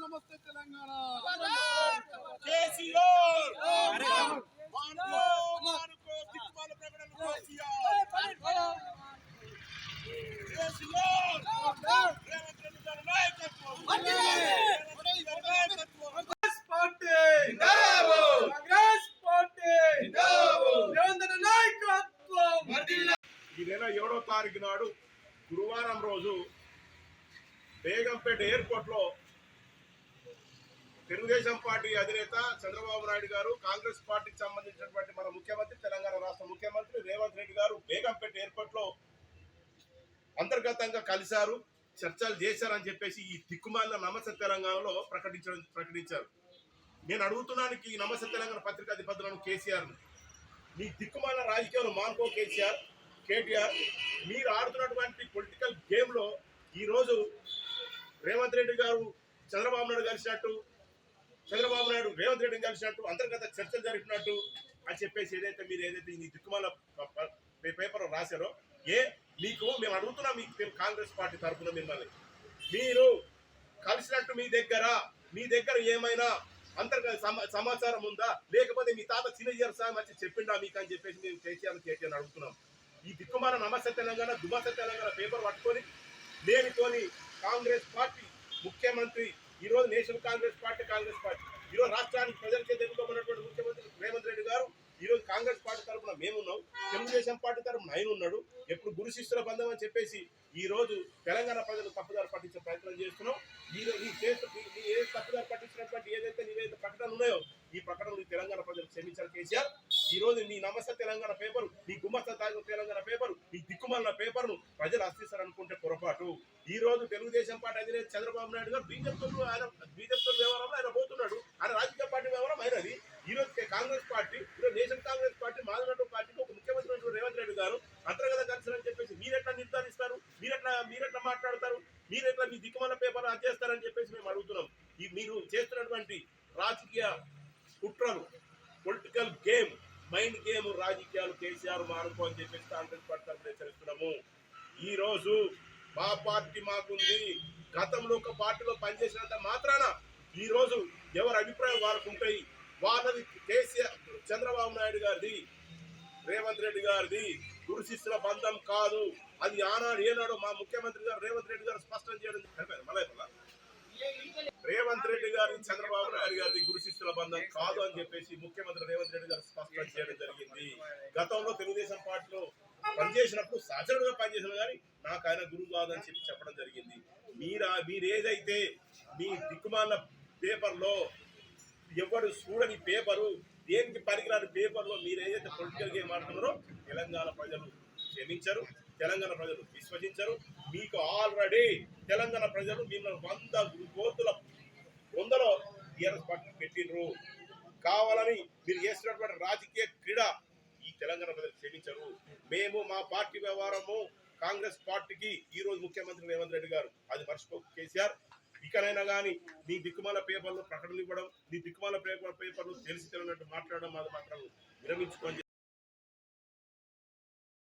నమస్తే తెలంగాణ ఈ నెల ఏడో తారీఖు నాడు గురువారం రోజు బేగంపేట ఎయిర్పోర్ట్లో తెలుగుదేశం పార్టీ అధినేత చంద్రబాబు నాయుడు గారు కాంగ్రెస్ పార్టీకి సంబంధించినటువంటి మన ముఖ్యమంత్రి తెలంగాణ రాష్ట్ర ముఖ్యమంత్రి రేవంత్ రెడ్డి గారు బేగంపేట ఎయిర్పోర్ట్లో అంతర్గతంగా కలిశారు చర్చలు చేశారని చెప్పేసి ఈ దిక్కుమాలిన నమస్తే తెలంగాణలో ప్రకటించడం ప్రకటించారు. నేను అడుగుతున్నానికి ఈ నమస్తే తెలంగాణ పత్రికా అధిపతులను కేసీఆర్ మీ దిక్కుమాల రాజకీయాలు మాన్కో కేసీఆర్ కేటీఆర్ మీరు ఆడుతున్నటువంటి పొలిటికల్ గేమ్లో ఈరోజు ఈ రోజు రేవంత్ రెడ్డి గారు చంద్రబాబు నాయుడు కలిసినట్టు చంద్రబాబు నాయుడు రేవంత్ రెడ్డిని కలిసినట్టు అంతర్గత చర్చలు జరిపినట్టు అని చెప్పేసి ఏదైతే మీరు ఏదైతే ఈ దిక్కుమాల పేపర్ రాశారో ఏ మీకు మేము అడుగుతున్నాం మీకు మేము కాంగ్రెస్ పార్టీ తరఫున మిమ్మల్ని. మీరు కలిసినట్టు మీ దగ్గర మీ దగ్గర ఏమైనా అంతర్గత సమా- సమాచారం ఉందా? లేకపోతే మీ తాత చిన్నయ్యారు సార్ వచ్చి చెప్పిండా మీకు అని చెప్పేసి మేము కేసీఆర్ కేటీఆర్ అడుగుతున్నాం. ఈ దిక్కుమాల నమస్తే తెలంగాణ దుమస తెలంగాణ పేపర్ పట్టుకొని లేనితోని కాంగ్రెస్ పార్టీ ముఖ్యమంత్రి ఈరోజు national Congress party Congress party. ఈరోజు రాష్ట్రానికి ప్రజలకే తెలుగుతున్నటువంటి ముఖ్యమంత్రి రేవంత్ రెడ్డి గారు ఈ రోజు కాంగ్రెస్ పార్టీ తరఫున మేమున్నాం. తెలుగుదేశం పార్టీ తరఫున ఆయన ఉన్నాడు. ఎప్పుడు గురు శిష్యుల బంధం అని చెప్పేసి ఈ రోజు తెలంగాణ ప్రజలు తప్పుదారు పట్టించే ప్రయత్నం చేస్తున్నాం. ఈ ఈ చేస్తూ ఏ తప్పుదారి పట్టించినటువంటి ఏదైతే నీవైతే ప్రకటనలు ఉన్నాయో ఈ ప్రకటనలు తెలంగాణ ప్రజలు క్షమించాలి కేసీఆర్. ఈ రోజు నీ నమస్తే తెలంగాణ పేపరు నీ గుమ్మస్త తాగు తెలంగాణ పేపరు నీ దిక్కుమాలిన పేపర్ను ప్రజలు అస్తిస్తారు అనుకుంటే పొరపాటు ఈ రోజు తెలుగుదేశం పార్టీ అధినేత చంద్రబాబు నాయుడు గారు బీజేపీ ఆయన బీజేపీ వ్యవహారంలో ఆయన పోతున్నాడు. ఆయన రాజకీయ పార్టీ వ్యవహారం అయినది. ఈ రోజు కాంగ్రెస్ పార్టీ ఈరోజు నేషనల్ కాంగ్రెస్ పార్టీ మాదినట్టు పార్టీకి ఒక ముఖ్యమంత్రి రేవంత్ రెడ్డి గారు అంతర్గత కలిసి అని చెప్పేసి మీరెట్లా నిర్ధారిస్తారు? మీరెట్లా మీరెట్లా మాట్లాడతారు? మీరెట్లా మీ దిక్కుమల పేపర్ చేస్తారని చెప్పేసి మేము అడుగుతున్నాం. ఈ మీరు చేస్తున్నటువంటి రాజకీయ కుట్రలు పొలిటికల్ గేమ్ మైండ్ గేమ్ రాజకీయాలు కేసీఆర్ మారుకో అని చెప్పేసి కాంగ్రెస్ పార్టీ తరఫున హెచ్చరిస్తున్నాము. ఈరోజు మా పార్టీ మాకుంది. గతంలో ఒక పార్టీలో పనిచేసినంత మాత్రాన ఈ రోజు ఎవరి అభిప్రాయం వారికి ఉంటాయి? వాళ్ళది కేసీఆర్ చంద్రబాబు నాయుడు గారిది రేవంత్ రెడ్డి గారిది గురుశిష్యుల బంధం కాదు. అది ఆనాడు ఏనాడు మా ముఖ్యమంత్రి గారు రేవంత్ రెడ్డి గారు స్పష్టం చేయడం రేవంత్ రెడ్డి గారి చంద్రబాబు నాయుడు గారి గురు శిష్యుల బంధం కాదు అని చెప్పేసి ముఖ్యమంత్రి రేవంత్ రెడ్డి గారు స్పష్టం చేయడం జరిగింది. గతంలో తెలుగుదేశం పార్టీలో పనిచేసినప్పుడు సహచరుడుగా పనిచేసిన కానీ నాకు ఆయన గురువు కాదని చెప్పి చెప్పడం జరిగింది. మీరా మీరేదైతే మీ దిక్కుమాల పేపర్లో ఎవరు చూడని పేపరు దేనికి పనికిరాని పేపర్లో మీరు ఏదైతే పొలిటికల్ గేమ్ ఆడుతున్నారో తెలంగాణ ప్రజలు క్షమించరు తెలంగాణ ప్రజలు విశ్వసించరు. మీకు ఆల్రెడీ తెలంగాణ ప్రజలు మిమ్మల్ని వంద కోతుల వందలో టీఆర్ఎస్ పార్టీ పెట్టిండ్రు. కావాలని మీరు చేసినటువంటి రాజకీయ క్రీడ ఈ తెలంగాణ ప్రజలు క్షమించరు. మేము మా పార్టీ వ్యవహారము కాంగ్రెస్ పార్టీకి ఈ రోజు ముఖ్యమంత్రి రేవంత్ రెడ్డి గారు అది మర్చిపోకు కేసీఆర్ ఇకనైనా కానీ నీ దిక్కుమాల పేపర్లు ప్రకటనలు ఇవ్వడం నీ దిక్కుమాల పేపర్ పేపర్లు తెలిసి తెలియనట్టు మాట్లాడడం అది మాత్రం విరమించుకొని